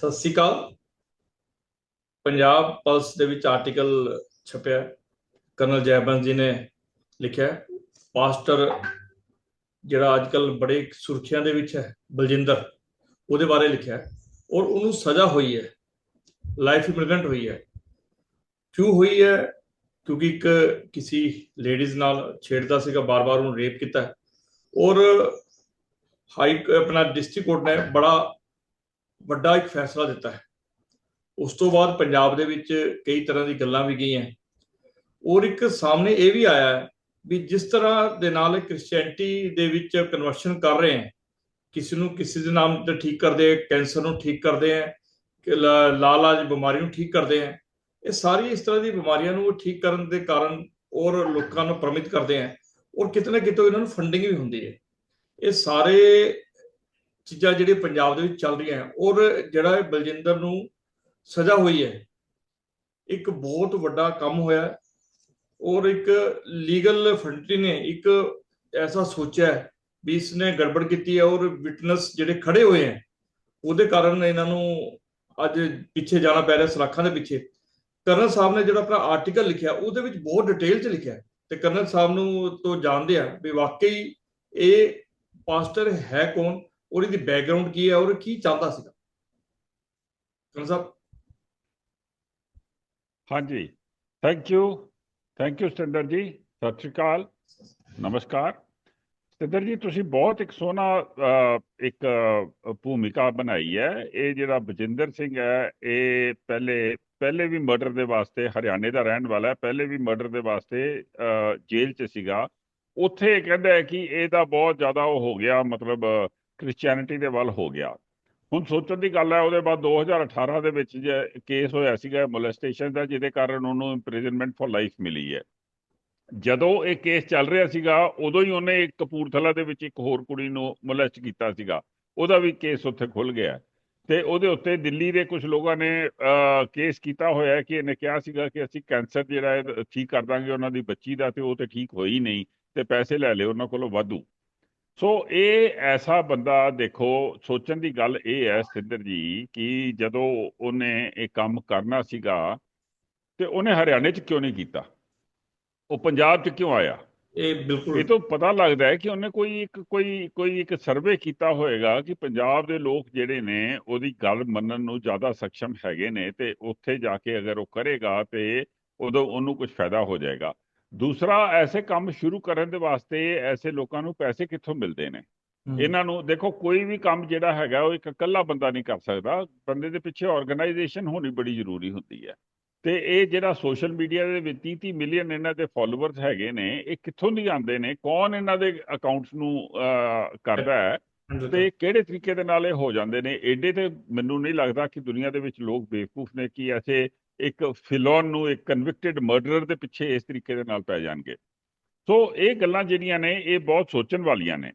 ਸਤਿ ਸ੍ਰੀ ਅਕਾਲ। Punjab plus ਦੇ ਵਿੱਚ article ਛਪਿਆ colonel ਜੈਬੰਸ ਜੀ ਨੇ ਲਿਖਿਆ ਪਾਸਟਰ ਜਿਹੜਾ ਅੱਜਕੱਲ ਬੜੇ ਸੁਰਖੀਆਂ ਦੇ ਵਿੱਚ ਹੈ, ਬਲਜਿੰਦਰ, ਉਹਦੇ ਬਾਰੇ ਲਿਖਿਆ ਔਰ ਉਹਨੂੰ ਸਜ਼ਾ ਹੋਈ ਹੈ। ਲਾਈਫ ਇੰਪ੍ਰਿਜ਼ਨਮੈਂਟ ਹੋਈ ਹੈ। ਕਿਉਂ ਹੋਈ ਹੈ? ਕਿਉਂਕਿ ਇੱਕ ਕਿਸੇ ਲੇਡੀਜ਼ ਨਾਲ ਛੇੜਦਾ ਸੀਗਾ, ਬਾਰ-ਬਾਰ ਉਹਨੂੰ ਰੇਪ ਕੀਤਾ ਔਰ ਹਾਈ ਆਪਣਾ ਡਿਸਟ੍ਰਿਕਟ ਕੋਰਟ ਨੇ ਬੜਾ ਵੱਡਾ ਇੱਕ ਫੈਸਲਾ ਦਿੱਤਾ ਹੈ। ਉਸ ਤੋਂ ਬਾਅਦ ਪੰਜਾਬ ਦੇ ਵਿੱਚ ਕਈ ਤਰ੍ਹਾਂ ਦੀ ਗੱਲਾਂ ਵੀ ਗਈਆਂ। ਔਰ ਇੱਕ ਸਾਹਮਣੇ ਇਹ ਵੀ ਆਇਆ ਵੀ ਜਿਸ ਤਰ੍ਹਾਂ ਦੇ ਨਾਲ ਕ੍ਰਿਸਚੀਅਨਟੀ ਦੇ ਵਿੱਚ ਕਨਵਰਸ਼ਨ ਕਰ ਰਹੇ ਹੈ, ਕਿਸੇ ਨੂੰ ਕਿਸੇ ਦੇ ਨਾਮ ਤੇ ਠੀਕ ਕਰਦੇ ਹੈ, ਕੈਂਸਰ ਨੂੰ ਠੀਕ ਕਰਦੇ ਹੈ, ਕਿ ਲਾ- ਲਾਲਾਜ ਬਿਮਾਰੀ ਨੂੰ ਠੀਕ ਕਰਦੇ ਹੈ, ਇਹ ਸਾਰੀ ਇਸ ਤਰ੍ਹਾਂ ਦੀ ਬਿਮਾਰੀਆਂ ਨੂੰ ਠੀਕ ਕਰਨ ਦੇ ਕਾਰਨ ਔਰ ਲੋਕਾਂ ਨੂੰ ਪ੍ਰਮਿਤ ਕਰਦੇ ਹੈ। ਔਰ ਕਿਤੇ ਨਾ ਕਿਤੇ ਇਹਨਾਂ ਨੂੰ ਫੰਡਿੰਗ ਵੀ ਹੁੰਦੀ ਹੈ। ਇਹ ਸਾਰੇ ਚੀਜ਼ਾਂ ਜਿਹੜੀਆਂ ਪੰਜਾਬ ਦੇ ਵਿੱਚ ਚੱਲ ਰਹੀਆਂ ਹੈ, ਔਰ ਜਿਹੜਾ ਬਲਜਿੰਦਰ ਨੂੰ ਸਜ਼ਾ ਹੋਈ ਹੈ, ਇੱਕ ਬਹੁਤ ਵੱਡਾ ਕੰਮ ਹੋਇਆ ਔਰ ਇੱਕ ਲੀਗਲ ਫਰੰਟੀ ਨੇ ਇੱਕ ਐਸਾ ਸੋਚਿਆ ਹੈ ਵੀ ਇਸਨੇ ਗੜਬੜ ਕੀਤੀ ਹੈ, ਔਰ ਵਿਟਨੈਸ ਜਿਹੜੇ ਖੜੇ ਹੋਏ ਹੈ, ਉਹਦੇ ਕਾਰਨ ਇਹਨਾਂ ਨੂੰ ਅੱਜ ਪਿੱਛੇ ਜਾਣਾ ਪੈ ਰਿਹਾ ਸਲਾਖਾਂ ਦੇ ਪਿੱਛੇ। ਕਰਨਲ ਸਾਹਿਬ ਨੇ ਜਿਹੜਾ ਆਪਣਾ ਆਰਟੀਕਲ ਲਿਖਿਆ, ਉਹਦੇ ਵਿੱਚ ਬਹੁਤ ਡਿਟੇਲ ਚ ਲਿਖਿਆ ਤੇ ਕਰਨਲ ਸਾਹਿਬ ਨੂੰ ਤੋਂ ਜਾਣਦੇ ਆ ਵੀ ਵਾਕਈ ਇਹ ਪਾਸਟਰ ਹੈ ਕੌਣ? ਔਰ ਇਹਦੀ ਬੈਕਗ੍ਰਾਉਂਡ ਕੀ ਹੈ ਔਰ ਕੀ ਚਾਹੁੰਦਾ ਸੀਗਾ? ਕਰਨਲ ਸਾਹਿਬ? ਹਾਂਜੀ। Thank you thank you Satinder ji ਸਤਿ ਸ਼੍ਰੀ ਅਕਾਲ। ਨਮਸਕਾਰ। ਸਤਿੰਦਰ ਜੀ ਤੁਸੀਂ ਬਹੁਤ ਇੱਕ ਸੋਹਣਾ ਇੱਕ ਭੂਮਿਕਾ ਬਣਾਈ ਹੈ। ਇਹ ਜਿਹੜਾ ਬਜਿੰਦਰ ਸਿੰਘ ਹੈ, ਇਹ ਪਹਿਲੇ ਪਹਿਲੇ ਵੀ ਮਰਡਰ ਦੇ ਵਾਸਤੇ ਹਰਿਆਣੇ ਦਾ ਰਹਿਣ ਵਾਲਾ ਹੈ। ਪਹਿਲੇ ਵੀ ਮਰਡਰ ਦੇ ਵਾਸਤੇ ਜੇਲ੍ਹ 'ਚ ਸੀਗਾ। ਉੱਥੇ ਇਹ ਕਹਿੰਦਾ ਹੈ ਕਿ ਇਹਦਾ ਬਹੁਤ ਜ਼ਿਆਦਾ ਉਹ ਹੋ ਗਿਆ, ਮਤਲਬ ਕ੍ਰਿਸਚੀਅਨਿਟੀ ਦੇ ਵੱਲ ਹੋ ਗਿਆ। ਹੁਣ ਸੋਚਣ ਦੀ ਗੱਲ ਹੈ, ਉਹਦੇ ਬਾਅਦ 2018 ਦੇ ਵਿੱਚ ਜੇ ਕੇਸ ਹੋਇਆ ਸੀਗਾ ਮੋਲੈਸਟੇਸ਼ਨ ਦਾ, ਜਿਹਦੇ ਕਾਰਨ ਉਹਨੂੰ ਇੰਪ੍ਰਿਜ਼ਨਮੈਂਟ ਫॉर ਲਾਈਫ ਮਿਲੀ ਹੈ। ਜਦੋਂ ਇਹ ਕੇਸ ਚੱਲ ਰਿਹਾ ਸੀਗਾ, ਉਦੋਂ ਹੀ ਉਹਨੇ ਇੱਕ ਕਪੂਰਥਲਾ ਦੇ ਵਿੱਚ ਇੱਕ ਹੋਰ ਕੁੜੀ ਨੂੰ ਮੋਲੈਸਟ ਕੀਤਾ ਸੀਗਾ। ਉਹਦਾ ਵੀ ਕੇਸ ਉੱਥੇ ਖੁੱਲ ਗਿਆ। ਤੇ ਉਹਦੇ ਉੱਤੇ ਦਿੱਲੀ ਦੇ ਕੁਝ ਲੋਕਾਂ ਨੇ ਕੇਸ ਕੀਤਾ ਹੋਇਆ ਹੈ ਕਿ ਇਹਨੇ ਕਿਹਾ ਸੀਗਾ ਕਿ ਅਸੀਂ ਕੈਂਸਰ ਜਿਹੜਾ ਹੈ, ਠੀਕ ਕਰ ਦਾਂਗੇ ਉਹਨਾਂ ਦੀ ਬੱਚੀ ਦਾ ਤੇ ਉਹ ਤੇ ਠੀਕ ਹੋਈ ਨਹੀਂ, ਤੇ ਪੈਸੇ ਲੈ ਲਏ ਉਹਨਾਂ ਕੋਲੋਂ ਵਾਧੂ। ਸੋ ਇਹ ਐਸਾ ਬੰਦਾ ਦੇਖੋ ਸੋਚਣ ਦੀ ਗੱਲ ਇਹ ਹੈ ਸਿੱਧਰ ਜੀ ਕਿ ਜਦੋਂ ਉਹਨੇ ਇਹ ਕੰਮ ਕਰਨਾ ਸੀਗਾ ਤੇ ਉਹਨੇ ਹਰਿਆਣੇ 'ਚ ਕਿਉਂ ਨਹੀਂ ਕੀਤਾ? ਉਹ ਪੰਜਾਬ 'ਚ ਕਿਉਂ ਆਇਆ? ਇਹ ਬਿਲਕੁਲ ਇਹ ਤੋਂ ਪਤਾ ਲੱਗਦਾ ਹੈ ਕਿ ਉਹਨੇ ਕੋਈ ਇੱਕ ਕੋਈ ਕੋਈ ਇੱਕ ਸਰਵੇ ਕੀਤਾ ਹੋਏਗਾ ਕਿ ਪੰਜਾਬ ਦੇ ਲੋਕ ਜਿਹੜੇ ਨੇ ਉਹਦੀ ਗੱਲ ਮੰਨਣ ਨੂੰ ਜ਼ਿਆਦਾ ਸક્ષਮ ਹੈਗੇ ਨੇ ਤੇ ਉੱਥੇ ਜਾ ਕੇ ਅਗਰ ਉਹ ਕਰੇਗਾ ਤੇ ਉਦੋਂ ਉਹਨੂੰ ਕੁਝ ਫਾਇਦਾ ਹੋ ਜਾਏਗਾ। ਦੂਸਰਾ ਐਸੇ ਕੰਮ ਸ਼ੁਰੂ ਕਰਨ ਦੇ ਵਾਸਤੇ ਐਸੇ ਲੋਕਾਂ ਨੂੰ ਪੈਸੇ ਕਿੱਥੋਂ ਮਿਲਦੇ ਨੇ? ਇਹਨਾਂ ਨੂੰ ਦੇਖੋ ਕੋਈ ਵੀ ਕੰਮ ਜਿਹੜਾ ਹੈਗਾ ਉਹ ਇੱਕ ਇਕੱਲਾ ਬੰਦਾ ਨਹੀਂ ਕਰ ਸਕਦਾ। ਬੰਦੇ ਦੇ ਪਿੱਛੇ ਆਰਗੇਨਾਈਜੇਸ਼ਨ ਹੋਣੀ ਬੜੀ ਜ਼ਰੂਰੀ ਹੁੰਦੀ ਹੈ। ਤੇ ਇਹ ਜਿਹੜਾ ਸੋਸ਼ਲ ਮੀਡੀਆ ਦੇ ਵਿੱਚ 30 30 ਮਿਲੀਅਨ ਇਹਨਾਂ ਦੇ ਫਾਲੋਅਰਸ ਹੈਗੇ ਨੇ ਇਹ ਕਿੱਥੋਂ ਦੀ ਆਉਂਦੇ ਨੇ? ਕੌਣ ਇਹਨਾਂ ਦੇ ਅਕਾਊਂਟਸ ਨੂੰ ਕਰਦਾ ਹੈ? ਤੇ ਕਿਹੜੇ ਤਰੀਕੇ ਦੇ ਨਾਲ ਇਹ ਹੋ ਜਾਂਦੇ ਨੇ? ਏਡੇ ਤੇ ਮੈਨੂੰ ਨਹੀਂ ਲੱਗਦਾ ਕਿ ਦੁਨੀਆ ਦੇ ਵਿੱਚ ਲੋਕ ਬੇਵਕੂਫ ਨੇ ਕਿ ਐਸੇ ਇੱਕ ਫਿਲੋਨ ਨੂੰ ਇੱਕ ਕਨਵਿਕਟਡ ਮਰਡਰਰ ਦੇ ਪਿੱਛੇ ਇਸ ਤਰੀਕੇ ਦੇ ਨਾਲ ਪੈ ਜਾਣਗੇ। ਸੋ ਇਹ ਗੱਲਾਂ ਜਿਹੜੀਆਂ ਨੇ, ਇਹ ਬਹੁਤ ਸੋਚਣ ਵਾਲੀਆਂ ਨੇ।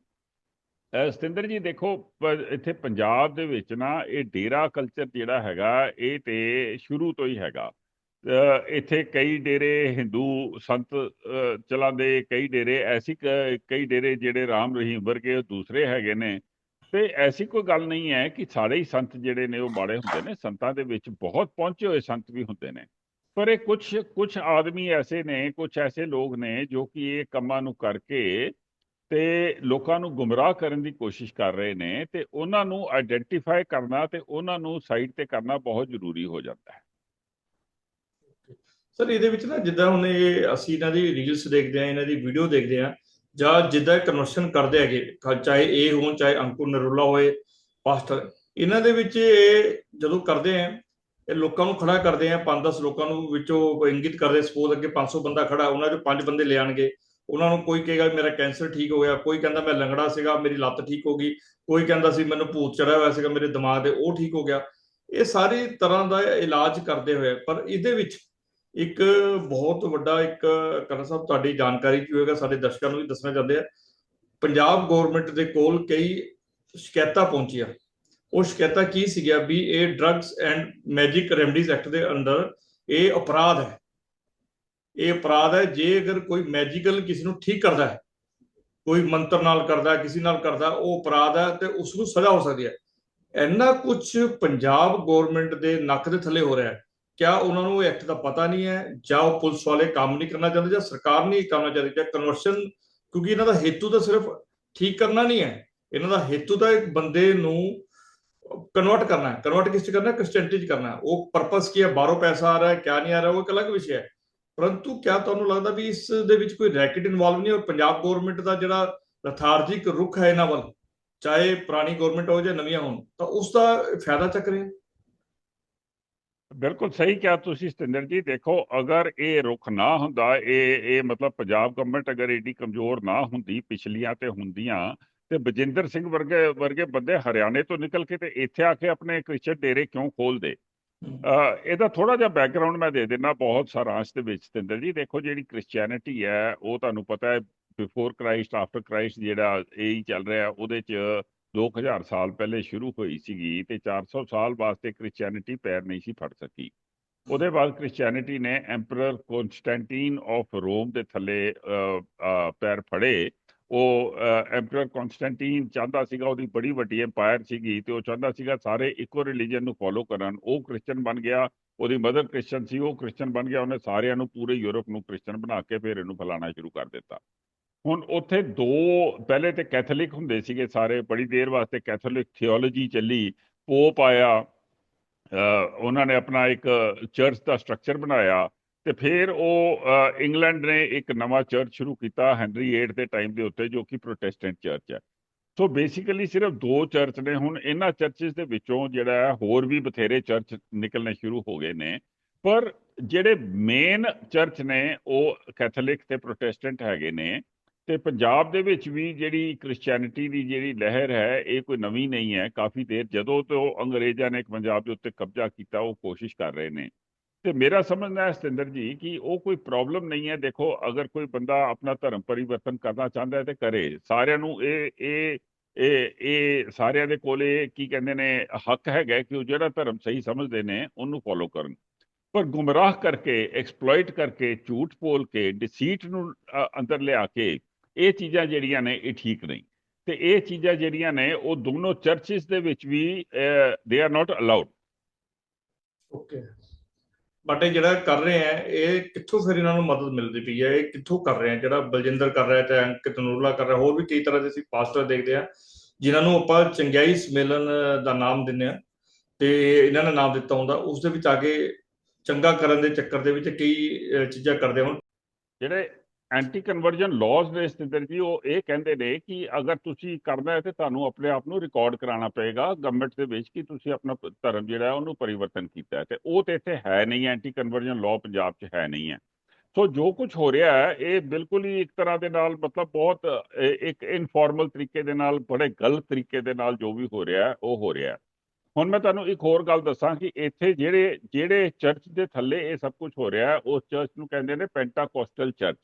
ਸਤਿੰਦਰ ਜੀ ਦੇਖੋ, ਪ- ਇੱਥੇ ਪੰਜਾਬ ਦੇ ਵਿੱਚ ਨਾ, ਇਹ ਡੇਰਾ ਕਲਚਰ ਜਿਹੜਾ ਹੈਗਾ, ਇਹ ਤੇ ਸ਼ੁਰੂ ਤੋਂ ਹੀ ਹੈਗਾ। ਇੱਥੇ ਕਈ ਡੇਰੇ ਹਿੰਦੂ ਸੰਤ ਅਹ ਚਲਾਉਂਦੇ ਕਈ ਡੇਰੇ ਐਸੀ ਕ- ਕਈ ਡੇਰੇ ਜਿਹੜੇ ਰਾਮ ਰਹੀਮ ਵਰਗੇ ਦੂਸਰੇ ਹੈਗੇ ਨੇ ਤੇ ਐਸੀ ਕੋਈ ਗੱਲ ਨਹੀਂ ਹੈ ਕਿ ਸਾਰੇ ਹੀ ਸੰਤ ਜਿਹੜੇ ਨੇ ਉਹ ਮਾੜੇ ਹੁੰਦੇ ਨੇ, ਸੰਤਾਂ ਦੇ ਵਿੱਚ ਬਹੁਤ ਪਹੁੰਚੇ ਹੋਏ ਸੰਤ ਵੀ ਹੁੰਦੇ ਨੇ। ਪਰ ਇਹ ਕੁਝ ਕੁਝ ਆਦਮੀ ਐਸੇ ਨੇ ਕੁਝ ਐਸੇ ਲੋਕ ਨੇ ਜੋ ਕਿ ਇਹ ਕੰਮਾਂ ਨੂੰ ਕਰਕੇ ਤੇ ਲੋਕਾਂ ਨੂੰ ਗੁੰਮਰਾਹ ਕਰਨ ਦੀ ਕੋਸ਼ਿਸ਼ ਕਰ ਰਹੇ ਨੇ ਤੇ ਉਹਨਾਂ ਨੂੰ ਆਇਡੈਂਟੀਫਾਈ ਕਰਨਾ ਤੇ ਉਹਨਾਂ ਨੂੰ ਸਾਈਡ ਤੇ ਕਰਨਾ ਬਹੁਤ ਜ਼ਰੂਰੀ ਹੋ ਜਾਂਦਾ ਹੈ। ਸਰ, ਇਹਦੇ ਵਿੱਚ ਨਾ ਜਿੱਦਾਂ ਹੁਣ ਇਹ ਅਸੀਂ ਇਹਨਾਂ ਦੀ ਰੀਲਸ ਦੇਖਦੇ ਆ ਇਹਨਾਂ ਦੀ ਵੀਡੀਓ ਦੇਖਦੇ ਆ ਜਾਂ ਜਿੱਦਾਂ ਕਨਵਰਸ਼ਨ ਕਰਦੇ ਹੈਗੇ, ਖ- ਚਾਹੇ ਇਹ ਹੋਣ, ਚਾਹੇ ਅੰਕੁਰ ਨਰੂਲਾ ਹੋਏ ਪਾਸਟਰ ਇਹਨਾਂ ਦੇ ਵਿੱਚ ਇਹ ਜਦੋਂ ਕਰਦੇ ਆ, ਇਹ ਲੋਕਾਂ ਨੂੰ ਖੜਾ ਕਰਦੇ ਆ 5-10 ਲੋਕਾਂ ਨੂੰ ਵਿੱਚੋਂ ਇੰਗਿਤ ਕਰਦੇ ਸਪੋਜ਼ ਅੱਗੇ 500 ਬੰਦਾ ਖੜਾ, ਉਹਨਾਂ ਚੋਂ ਪੰਜ ਬੰਦੇ ਲਿਆਣਗੇ ਉਹਨਾਂ ਨੂੰ ਕੋਈ ਕਹੇਗਾ, ਮੇਰਾ ਕੈਂਸਰ ਠੀਕ ਹੋ ਗਿਆ। ਕੋਈ ਕਹਿੰਦਾ, ਮੈਂ ਲੰਗੜਾ ਸੀਗਾ, ਮੇਰੀ ਲੱਤ ਠੀਕ ਹੋ ਗਈ। ਕੋਈ ਕਹਿੰਦਾ ਸੀ, ਮੈਨੂੰ ਭੂਤ ਚੜਿਆ ਹੋਇਆ ਸੀਗਾ, ਮੇਰੇ ਦਿਮਾਗ ਤੇ ਉਹ ਠੀਕ ਹੋ ਗਿਆ। ਇਹ ਸਾਰੀ ਤਰ੍ਹਾਂ ਦਾ ਇਲਾਜ ਕਰਦੇ ਹੋਏ ਪਰ ਇਹਦੇ ਵਿੱਚ ਇੱਕ ਬਹੁਤ ਵੱਡਾ ਇੱਕ ਕਰਨਾ ਸਾਹਿਬ, ਤੁਹਾਡੀ ਜਾਣਕਾਰੀ ਚ ਹੋਏਗਾ, ਸਾਡੇ ਦਰਸ਼ਕਾਂ ਨੂੰ ਵੀ ਦੱਸਣਾ ਚਾਹੁੰਦੇ ਆ। ਪੰਜਾਬ ਗਵਰਨਮੈਂਟ ਦੇ ਕੋਲ ਕਈ ਸ਼ਿਕਾਇਤਾਂ ਪਹੁੰਚੀਆਂ। ਉਹ ਸ਼ਿਕਾਇਤਾਂ ਕੀ ਸੀਗੀਆਂ ਵੀ ਇਹ drugs and magic remedies act ਦੇ ਅੰਦਰ ਇਹ ਅਪਰਾਧ ਹੈ। ਇਹ ਅਪਰਾਧ ਹੈ, ਜੇ ਅਗਰ ਕੋਈ ਮੈਜੀਕਲ ਕਿਸੇ ਨੂੰ ਠੀਕ ਕਰਦਾ ਹੈ, ਕੋਈ ਮੰਤਰ ਨਾਲ ਕਰਦਾ, ਕਿਸੇ ਨਾਲ ਕਰਦਾ, ਉਹ ਅਪਰਾਧ ਹੈ ਤੇ ਉਸ ਨੂੰ ਸਜ਼ਾ ਹੋ ਸਕਦੀ ਹੈ। ਇੰਨਾ ਕੁਝ ਪੰਜਾਬ ਗਵਰਨਮੈਂਟ ਦੇ ਨੱਕ ਦੇ ਥੱਲੇ ਹੋ ਰਿਹਾ ਹੈ। ਕਿਆ ਉਹਨਾਂ ਨੂੰ ਐਕਟ ਦਾ ਪਤਾ ਨਹੀਂ ਹੈ? ਜਾਂ ਉਹ ਪੁਲਿਸ ਵਾਲੇ ਕੰਮ ਨਹੀਂ ਕਰਨਾ ਚਾਹੁੰਦੇ ਜਾਂ ਸਰਕਾਰ ਨਹੀਂ ਕਰਨਾ ਚਾਹੁੰਦੀ? ਜਾਂ ਕਨਵਰਸ਼ਨ ਕਿਉਂਕਿ ਇਹਨਾਂ ਦਾ ਹੇਤੂ ਤਾਂ ਸਿਰਫ ਠੀਕ ਕਰਨਾ ਨਹੀਂ ਹੈ। ਇਹਨਾਂ ਦਾ ਹੇਤੂ ਤਾਂ ਇੱਕ ਬੰਦੇ ਨੂੰ ਕਨਵਰਟ ਕਰਨਾ ਹੈ। ਕਨਵਰਟ ਕਿਸ ਚ ਕਰਨਾ ਹੈ? ਕ੍ਰਿਸਚੀਅਨਟੀ ਕਰਨਾ ਹੈ। ਉਹ ਪਰਪਸ ਕੀ ਹੈ? ਬਾਹਰੋਂ ਪੈਸਾ ਆ ਰਿਹਾ ਹੈ, ਕਿਆ ਨਹੀਂ ਆ ਰਿਹਾ, ਉਹ ਇੱਕ ਅਲੱਗ ਵਿਸ਼ਾ ਹੈ। ਪਰੰਤੂ ਕਿਆ ਤੁਹਾਨੂੰ ਲੱਗਦਾ ਵੀ ਇਸ ਦੇ ਵਿੱਚ ਕੋਈ ਰੈਕਟ ਇਨਵੋਲਵ ਨਹੀਂ ਔਰ ਪੰਜਾਬ ਗਵਰਨਮੈਂਟ ਦਾ ਜਿਹੜਾ ਲਥਾਰਜਿਕ ਰੁਖ ਹੈ ਇਹਨਾਂ ਵੱਲ, ਚਾਹੇ ਪੁਰਾਣੀ ਗਵਰਨਮੈਂਟ ਹੋ ਜਾਂ ਨਵੀਆਂ ਹੋਣ, ਤਾਂ ਉਸ ਦਾ ਫਾਇਦਾ ਚੱਕ ਰਹੇ ਬਿਲਕੁਲ ਸਹੀ ਕਿਹਾ ਤੁਸੀਂ ਸਤਿੰਦਰ ਜੀ। ਦੇਖੋ ਅਗਰ ਇਹ ਰੁਖ ਨਾ ਹੁੰਦਾ ਇਹ ਇਹ ਮਤਲਬ ਪੰਜਾਬ ਗਵਰਨਮੈਂਟ ਅਗਰ ਏਡੀ ਕਮਜ਼ੋਰ ਨਾ ਹੁੰਦੀ ਪਿਛਲੀਆਂ ਤੇ ਹੁੰਦੀਆਂ ਤੇ ਬਜਿੰਦਰ ਸਿੰਘ ਵਰਗੇ ਵਰਗੇ ਬੰਦੇ ਹਰਿਆਣੇ ਤੋਂ ਨਿਕਲ ਕੇ ਤੇ ਇੱਥੇ ਆ ਕੇ ਆਪਣੇ ਕ੍ਰਿਸਚਨ ਡੇਰੇ ਕਿਉਂ ਖੋਲਦੇ ਇਹਦਾ ਥੋੜਾ ਜਿਹਾ ਬੈਕਗ੍ਰਾਉਂਡ ਮੈਂ ਦੇ ਦਿੰਦਾ ਬਹੁਤ ਸਾਰਾਂਸ਼ ਦੇ ਵਿੱਚ ਸਤਿੰਦਰ ਜੀ। ਦੇਖੋ ਜਿਹੜੀ ਕ੍ਰਿਸਚੀਅਨਿਟੀ ਹੈ ਉਹ ਤੁਹਾਨੂੰ ਪਤਾ ਹੈ ਬਿਫੋਰ ਕ੍ਰਾਈਸਟ ਆਫਟਰ ਕ੍ਰਾਈਸਟ ਜਿਹੜਾ ਇਹ ਹੀ ਚੱਲ ਰਿਹਾ ਉਹਦੇ ਚ 2000 ਸਾਲ ਪਹਿਲੇ ਸ਼ੁਰੂ ਹੋਈ ਸੀਗੀ ਤੇ 400 ਸਾਲ ਵਾਸਤੇ ਕ੍ਰਿਸਚੀਅਨਿਟੀ ਪੈਰ ਨਹੀਂ ਸੀ ਫੜ ਸਕੀ। ਉਹਦੇ ਬਾਅਦ ਕ੍ਰਿਸਚੀਅਨਿਟੀ ਨੇ ਐਮਪਰਰ ਕਨਸਟੈਂਟੀਨ ਆਫ ਰੋਮ ਦੇ ਥੱਲੇ ਪੈਰ ਫੜੇ। ਉਹ ਐਮਪਰਰ ਕਨਸਟੈਂਟੀਨ ਚਾਹੁੰਦਾ ਸੀਗਾ ਉਹਦੀ ਬੜੀ ਵੱਡੀ ਐਮਪਾਇਰ ਸੀਗੀ ਤੇ ਉਹ ਚਾਹੁੰਦਾ ਸੀਗਾ ਸਾਰੇ ਇੱਕੋ ਰਿਲੀਜਨ ਨੂੰ ਫੋਲੋ ਕਰਨ। ਉਹ ਕ੍ਰਿਸਚੀਅਨ ਬਣ ਗਿਆ, ਉਹਦੀ ਮਦਰ ਕ੍ਰਿਸਚੀਅਨ ਸੀ, ਉਹ ਕ੍ਰਿਸਚੀਅਨ ਬਣ ਗਿਆ, ਉਹਨੇ ਸਾਰਿਆਂ ਨੂੰ ਪੂਰੇ ਯੂਰਪ ਨੂੰ ਕ੍ਰਿਸਚੀਅਨ ਬਣਾ ਕੇ ਫਿਰ ਇਹਨੂੰ ਫੈਲਾਉਣਾ ਸ਼ੁਰੂ ਕਰ ਦਿੱਤਾ। ਹੁਣ ਉੱਥੇ ਦੋ, ਪਹਿਲੇ ਤੇ ਕੈਥੋਲਿਕ ਹੁੰਦੇ ਸੀਗੇ ਸਾਰੇ, ਬੜੀ ਦੇਰ ਵਾਸਤੇ ਕੈਥੋਲਿਕ ਥਿਓਲੋਜੀ ਚੱਲੀ, ਪੋਪ ਆਇਆ ਉਹਨਾਂ ਨੇ ਆਪਣਾ ਇੱਕ ਚਰਚ ਦਾ ਸਟਰਕਚਰ ਬਣਾਇਆ ਤੇ ਫਿਰ ਉਹ ਇੰਗਲੈਂਡ ਨੇ ਇੱਕ ਨਵਾਂ ਚਰਚ ਸ਼ੁਰੂ ਕੀਤਾ, ਹੈਨਰੀ 8 ਦੇ ਟਾਈਮ ਦੇ ਉੱਤੇ, ਜੋ ਕਿ ਪ੍ਰੋਟੈਸਟੈਂਟ ਚਰਚ ਹੈ। ਸੋ ਬੇਸਿਕਲੀ ਸਿਰਫ ਦੋ ਚਰਚ ਨੇ, ਹੁਣ ਇਹਨਾਂ ਚਰਚਸ ਦੇ ਵਿੱਚੋਂ ਜਿਹੜਾ ਹੈ, ਹੋਰ ਵੀ ਬਥੇਰੇ ਚਰਚ ਨਿਕਲਣੇ ਸ਼ੁਰੂ ਹੋ ਗਏ ਨੇ। ਪਰ ਜਿਹੜੇ ਮੇਨ ਚਰਚ ਨੇ, ਉਹ ਕੈਥੋਲਿਕ ਤੇ ਪ੍ਰੋਟੈਸਟੈਂਟ ਹੈਗੇ ਨੇ ਤੇ ਪੰਜਾਬ ਦੇ ਵਿੱਚ ਵੀ ਜਿਹੜੀ ਕ੍ਰਿਸਚੀਅਨਿਟੀ ਦੀ ਜਿਹੜੀ ਲਹਿਰ ਹੈ, ਇਹ ਕੋਈ ਨਵੀਂ ਨਹੀਂ ਹੈ। ਕਾਫੀ ਦੇਰ ਜਦੋਂ ਤੋਂ ਅੰਗਰੇਜ਼ਾਂ ਨੇ ਪੰਜਾਬ ਦੇ ਉੱਤੇ ਕਬਜ਼ਾ ਕੀਤਾ, ਉਹ ਕੋਸ਼ਿਸ਼ ਕਰ ਰਹੇ ਨੇ। ਤੇ ਮੇਰਾ ਸਮਝਣਾ ਹੈ ਸਤਿੰਦਰ ਜੀ ਕਿ ਉਹ ਕੋਈ ਪ੍ਰੋਬਲਮ ਨਹੀਂ ਹੈ। ਦੇਖੋ, ਅਗਰ ਕੋਈ ਬੰਦਾ ਆਪਣਾ ਧਰਮ ਪਰਿਵਰਤਨ ਕਰਨਾ ਚਾਹੁੰਦਾ ਹੈ ਤੇ ਕਰੇ। ਸਾਰਿਆਂ ਨੂੰ ਇਹ ਇਹ ਇਹ ਇਹ ਸਾਰਿਆਂ ਦੇ ਕੋਲੇ ਕੀ ਕਹਿੰਦੇ ਨੇ, ਹੱਕ ਹੈਗਾ ਕਿ ਉਹ ਜਿਹੜਾ ਧਰਮ ਸਹੀ ਸਮਝਦੇ ਨੇ, ਉਹਨੂੰ ਫੋਲੋ ਕਰਨ। ਪਰ ਗੁੰਮਰਾਹ ਕਰਕੇ ਐਕਸਪਲੋਇਟ ਕਰਕੇ, ਝੂਠ ਬੋਲ ਕੇ ਡਿਸੀਟ ਨੂੰ ਅੰਦਰ ਲਿਆ ਕੇ ਇਹ ਚੀਜ਼ਾਂ ਜਿਹੜੀਆਂ ਨੇ ਇਹ ਠੀਕ ਨਹੀਂ। ਤੇ ਇਹ ਚੀਜ਼ਾਂ ਜਿਹੜੀਆਂ ਨੇ ਉਹ ਦੋਨੋਂ ਚਰਚਿਸ ਦੇ ਵਿੱਚ ਵੀ they are not allowed okay but ਇਹ ਜਿਹੜਾ ਕਰ ਰਹੇ ਆ ਇਹ ਕਿੱਥੋਂ ਫਿਰ ਇਹਨਾਂ ਨੂੰ ਮਦਦ ਮਿਲਦੀ ਪਈ ਹੈ? ਇਹ ਕਿੱਥੋਂ ਕਰ ਰਹੇ ਆ ਜਿਹੜਾ ਬਲਜਿੰਦਰ ਕਰ ਰਿਹਾ ਤੇ ਅੰਕਿਤ ਨੂਰਲਾ ਕਰ ਰਿਹਾ ਹੋਰ ਵੀ ਕਈ ਤਰ੍ਹਾਂ ਦੇ ਅਸੀਂ ਪਾਸਟਰ ਦੇਖਦੇ ਆ ਜਿਨ੍ਹਾਂ ਨੂੰ ਆਪਾਂ ਚੰਗਿਆਈ ਸਮੇਲਨ ਦਾ ਨਾਮ ਦਿੰਦੇ ਆ ਤੇ ਇਹਨਾਂ ਨੇ ਨਾਮ ਦਿੱਤਾ ਹੁੰਦਾ। ਉਸ ਦੇ ਵਿੱਚ ਆ ਕੇ ਚੰਗਾ ਕਰਨ ਦੇ ਚੱਕਰ ਦੇ ਵਿੱਚ ਕਈ ਚੀਜ਼ਾਂ ਕਰਦੇ। ਹੁਣ। ਜਿਹੜੇ ਐਂਟੀ ਕਨਵਰਜਨ ਲਾਜ਼ ਨੇ ਸਤਿੰਦਰ ਜੀ ਉਹ ਇਹ ਕਹਿੰਦੇ ਨੇ ਕਿ ਅਗਰ ਤੁਸੀਂ ਕਰਨਾ ਹੈ ਤੇ ਤੁਹਾਨੂੰ ਆਪਣੇ ਆਪ ਨੂੰ ਰਿਕਾਰਡ ਕਰਾਉਣਾ ਪਏਗਾ ਗਵਰਨਮੈਂਟ ਦੇ ਵਿੱਚ ਕਿ ਤੁਸੀਂ ਆਪਣਾ ਧਰਮ ਜਿਹੜਾ ਹੈ ਉਹਨੂੰ ਪਰਿਵਰਤਨ ਕੀਤਾ ਹੈ ਤੇ ਉਹ ਤੇ ਇੱਥੇ ਹੈ ਨਹੀਂ ਐਂਟੀ ਕਨਵਰਜਨ ਲਾਅ ਪੰਜਾਬ 'ਚ ਹੈ ਨਹੀਂ ਹੈ। ਸੋ ਜੋ ਕੁਝ ਹੋ ਰਿਹਾ ਹੈ, ਇਹ ਬਿਲਕੁਲ ਹੀ ਇੱਕ ਤਰ੍ਹਾਂ ਦੇ ਨਾਲ ਮਤਲਬ ਬਹੁਤ ਇੱਕ ਇਨਫਾਰਮਲ ਤਰੀਕੇ ਦੇ ਨਾਲ, ਬੜੇ ਗਲਤ ਤਰੀਕੇ ਦੇ ਨਾਲ ਜੋ ਵੀ ਹੋ ਰਿਹਾ ਹੈ, ਉਹ ਹੋ ਰਿਹਾ ਹੈ। ਹੁਣ ਮੈਂ ਤੁਹਾਨੂੰ ਇੱਕ ਹੋਰ ਗੱਲ ਦੱਸਾਂ ਕਿ ਇੱਥੇ ਜਿਹੜੇ ਜਿਹੜੇ ਚਰਚ ਦੇ ਥੱਲੇ ਇਹ ਸਭ ਕੁਝ ਹੋ ਰਿਹਾ ਹੈ ਉਸ ਚਰਚ ਨੂੰ ਕਹਿੰਦੇ ਨੇ ਪੈਂਟਾਕੋਸਟਲ ਚਰਚ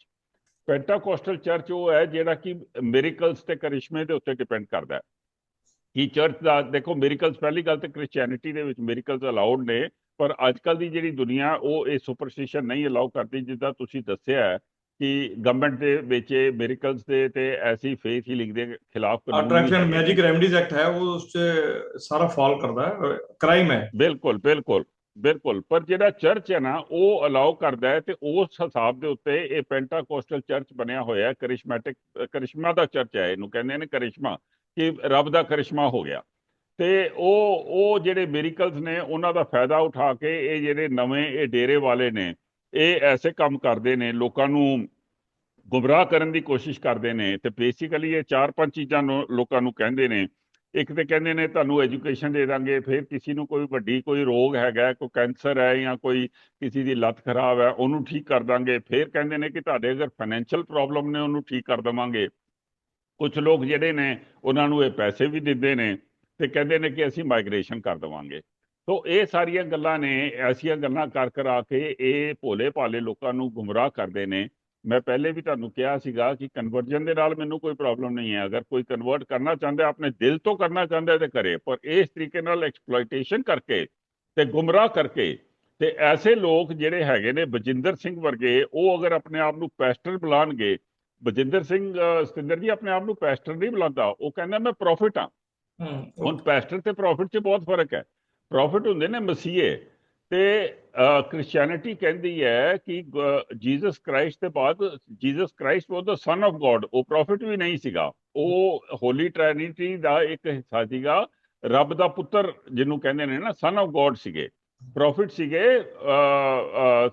ਪੈਂਟਾਕੋਸਟਲ ਚਰਚ ਉਹ ਹੈ ਜਿਹੜਾ ਕਿ ਮਿਰੇਕਲਸ ਤੇ ਕਰਿਸ਼ਮੇ ਦੇ ਉੱਤੇ ਡਿਪੈਂਡ ਕਰਦਾ ਹੈ। ਕਿ ਚਰਚ ਦਾ ਦੇਖੋ ਮਿਰੇਕਲਸ ਪਹਿਲੀ ਗੱਲ ਤੇ ਕ੍ਰਿਸਚੀਅਨਿਟੀ ਦੇ ਵਿੱਚ ਮਿਰੇਕਲਸ ਅਲਾਉਡ ਨੇ ਪਰ ਅੱਜ ਕੱਲ ਦੀ ਜਿਹੜੀ ਦੁਨੀਆ ਉਹ ਇਹ ਸੁਪਰਸਟੀਸ਼ਨ ਨਹੀਂ ਅਲਾਉ ਕਰਦੀ ਜਿੱਦਾਂ ਤੁਸੀਂ ਦੱਸਿਆ ਹੈ ਕਿ ਗਵਰਨਮੈਂਟ ਦੇ ਵਿੱਚ ਮਿਰੇਕਲਸ ਦੇ ਤੇ ਐਸੀ ਫੇਥ ਹੀਲਿੰਗ ਦੇ ਖਿਲਾਫ ਕਾਨੂੰਨ ਅਟਰੈਕਸ਼ਨ। ਮੈਜਿਕ ਰੈਮਡੀਜ਼ ਐਕਟ ਹੈ ਉਹ ਉਸ 'ਚ ਸਾਰਾ ਫਾਲ ਕਰਦਾ ਹੈ ਕ੍ਰਾਈਮ ਹੈ। ਬਿਲਕੁਲ ਬਿਲਕੁਲ। ਬਿਲਕੁਲ, ਪਰ ਜਿਹੜਾ ਚਰਚ ਹੈ ਨਾ, ਉਹ ਅਲਾਉ ਕਰਦਾ ਹੈ ਤੇ ਉਸ ਹਿਸਾਬ ਦੇ ਉੱਤੇ ਇਹ ਪੈਂਟਾਕੋਸਟਲ ਚਰਚ ਬਣਿਆ ਹੋਇਆ ਹੈ ਕਰਿਸ਼ਮੈਟਿਕ ਕਰਿਸ਼ਮਾ ਦਾ ਚਰਚ ਹੈ, ਇਹਨੂੰ ਕਹਿੰਦੇ ਨੇ ਕਰਿਸ਼ਮਾ, ਕਿ ਰੱਬ ਦਾ ਕਰਿਸ਼ਮਾ ਹੋ ਗਿਆ। ਤੇ ਉਹ ਉਹ ਜਿਹੜੇ ਮਿਰੇਕਲਸ ਨੇ, ਉਹਨਾਂ ਦਾ ਫਾਇਦਾ ਉਠਾ ਕੇ ਇਹ ਜਿਹੜੇ ਨਵੇਂ, ਇਹ ਡੇਰੇ ਵਾਲੇ ਨੇ, ਇਹ ਐਸੇ ਕੰਮ ਕਰਦੇ ਨੇ, ਲੋਕਾਂ ਨੂੰ ਗੁੰਮਰਾਹ ਕਰਨ ਦੀ ਕੋਸ਼ਿਸ਼ ਕਰਦੇ ਨੇ ਤੇ ਬੇਸਿਕਲੀ ਇਹ ਚਾਰ ਪੰਜ ਚੀਜ਼ਾਂ ਨੂੰ ਲੋਕਾਂ ਨੂੰ ਕਹਿੰਦੇ ਨੇ ਇੱਕ ਤੇ ਕਹਿੰਦੇ ਨੇ ਤੁਹਾਨੂੰ ਐਜੂਕੇਸ਼ਨ ਦੇ ਦਾਂਗੇ, ਫਿਰ ਕਿਸੇ ਨੂੰ ਕੋਈ ਵੱਡੀ ਕੋਈ ਰੋਗ ਹੈਗਾ, ਕੋਈ ਕੈਂਸਰ ਹੈ ਜਾਂ ਕੋਈ ਕਿਸੇ ਦੀ ਲੱਤ ਖਰਾਬ ਹੈ, ਉਹਨੂੰ ਠੀਕ ਕਰ ਦਾਂਗੇ। ਫਿਰ ਕਹਿੰਦੇ ਨੇ ਕਿ ਤੁਹਾਡੇ ਅਗਰ ਫਾਈਨੈਂਸ਼ੀਅਲ ਪ੍ਰੋਬਲਮ ਨੇ, ਉਹਨੂੰ ਠੀਕ ਕਰ ਦਵਾਂਗੇ। ਕੁਝ ਲੋਕ ਜਿਹੜੇ ਨੇ, ਉਹਨਾਂ ਨੂੰ ਇਹ ਪੈਸੇ ਵੀ ਦਿੰਦੇ ਨੇ ਤੇ ਕਹਿੰਦੇ ਨੇ ਕਿ ਅਸੀਂ ਮਾਈਗ੍ਰੇਸ਼ਨ ਕਰ ਦਵਾਂਗੇ। ਸੋ ਇਹ ਸਾਰੀਆਂ ਗੱਲਾਂ ਨੇ, ਐਸੀਆਂ ਗੱਲਾਂ ਕਰ ਕਰਾ ਕੇ ਇਹ ਭੋਲੇ ਭਾਲੇ ਲੋਕਾਂ ਨੂੰ ਗੁੰਮਰਾਹ ਕਰਦੇ ਨੇ। ਮੈਂ ਪਹਿਲੇ ਵੀ ਤੁਹਾਨੂੰ ਕਿਹਾ ਸੀਗਾ ਕਿ ਕਨਵਰਜਨ ਦੇ ਨਾਲ ਮੈਨੂੰ ਕੋਈ ਪ੍ਰੋਬਲਮ ਨਹੀਂ ਹੈ। ਅਗਰ ਕੋਈ ਕਨਵਰਟ ਕਰਨਾ ਚਾਹੁੰਦਾ ਆਪਣੇ ਦਿਲ ਤੋਂ ਕਰਨਾ ਚਾਹੁੰਦਾ ਤੇ ਕਰੇ। ਪਰ ਇਸ ਤਰੀਕੇ ਨਾਲ ਐਕਸਪਲੋਇਟੇਸ਼ਨ ਕਰਕੇ ਤੇ ਗੁੰਮਰਾਹ ਕਰਕੇ ਤੇ ਐਸੇ ਲੋਕ ਜਿਹੜੇ ਹੈਗੇ ਨੇ ਬਜਿੰਦਰ ਸਿੰਘ ਵਰਗੇ ਉਹ ਅਗਰ ਆਪਣੇ ਆਪ ਨੂੰ ਪੈਸਟਰ ਬੁਲਾਣਗੇ ਬਜਿੰਦਰ ਸਿੰਘ ਸਤਿੰਦਰ ਜੀ ਆਪਣੇ ਆਪ ਨੂੰ ਪੈਸਟਰ ਨਹੀਂ ਬੁਲਾਉਂਦਾ ਉਹ ਕਹਿੰਦਾ ਮੈਂ ਪ੍ਰੋਫਿਟ ਹੂੰ। ਹੁਣ ਪੈਸਟਰ ਤੇ ਪ੍ਰੋਫਿਟ 'ਚ ਬਹੁਤ ਫ਼ਰਕ ਹੈ। ਪ੍ਰੋਫਿਟ ਹੁੰਦੇ ਨੇ ਮਸੀਹੇ। ਤੇ ਕ੍ਰਿਸਚੀਅਨਿਟੀ ਕਹਿੰਦੀ ਹੈ ਕਿ ਜੀਸਸ ਕ੍ਰਾਈਸਟ ਦੇ ਬਾਅਦ Jesus Christ was the son of God ਉਹ ਪ੍ਰੋਫਿਟ ਵੀ ਨਹੀਂ ਸੀਗਾ। ਉਹ ਹੋਲੀ ਟ੍ਰਿਨਿਟੀ ਦਾ ਇੱਕ ਹਿੱਸਾ ਸੀਗਾ। ਰੱਬ ਦਾ ਪੁੱਤਰ ਜਿਹਨੂੰ ਕਹਿੰਦੇ ਨੇ ਨਾ ਸਨ ਆਫ ਗੋਡ ਸੀਗੇ। ਪ੍ਰੋਫਿਟ ਸੀਗੇ